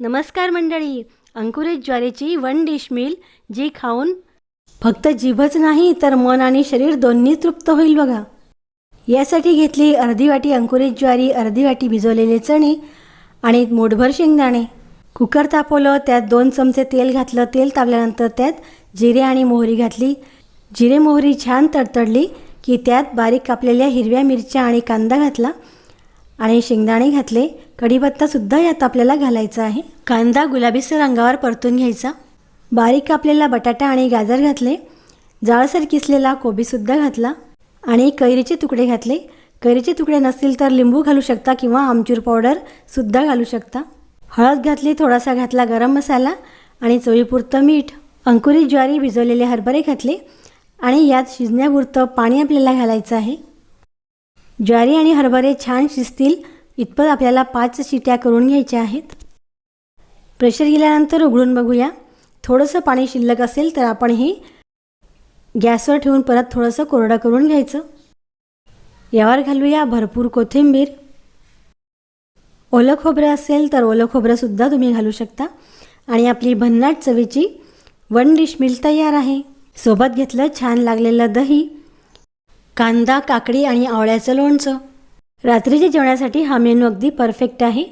नमस्कार मंडळी. अंकुरित ज्वारीची वन डिश मिल जी खाऊन फक्त जीभच नाही तर मन आणि शरीर दोन्ही तृप्त होईल बघा. यासाठी घेतली अर्धी वाटी अंकुरित ज्वारी अर्धी वाटी भिजवलेले चणे आणि मोठभर शेंगदाणे. कुकर तापवलं त्यात दोन चमचे तेल घातलं. तेल तापल्यानंतर त्यात जिरे आणि मोहरी घातली. जिरे मोहरी छान तडतडली की त्यात बारीक कापलेल्या हिरव्या मिरच्या आणि कांदा घातला आणि शेंगदाणे घातले. कढीपत्तासुद्धा यात आपल्याला घालायचा आहे. कांदा गुलाबीसर रंगावर परतून घ्यायचा. बारीक कापलेला बटाटा आणि गाजर घातले. जाळसर किसलेला कोबीसुद्धा घातला. आणि कैरीचे तुकडे घातले. कैरीचे तुकडे नसतील तर लिंबू घालू शकता किंवा आमचूर पावडरसुद्धा घालू शकता. हळद घातली थोडासा घातला गरम मसाला आणि चवीपुरतं मीठ. अंकुरित ज्वारी भिजवलेले हरभरे घातले. आणि यात शिजण्यापुरतं पाणी आपल्याला घालायचं आहे. ज्वारी आणि हरभरे छान शिजतील. इतपत आपल्याला पाच शिट्या करून घ्यायच्या आहेत. प्रेशर गेल्यानंतर उघडून बघूया. थोडंसं पाणी शिल्लक असेल तर आपण हे गॅसवर ठेवून परत थोडंसं कोरडं करून घ्यायचं. यावर घालूया भरपूर कोथिंबीर. ओलं खोबरं असेल तर ओलं खोबरंसुद्धा तुम्ही घालू शकता. आणि आपली भन्नाट चवीची वन डिश मिल तयार आहे. सोबत घेतलं छान लागलेलं दही कांदा काकडी आणि आवळ्याचं लोणचं. रात्रीच्या जेवणासाठी हा मेनू अगदी परफेक्ट आहे.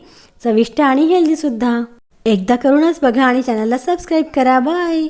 चविष्ट आणि हेल्दीसुद्धा एकदा करूनच बघा आणि चॅनलला सबस्क्राईब करा. बाय.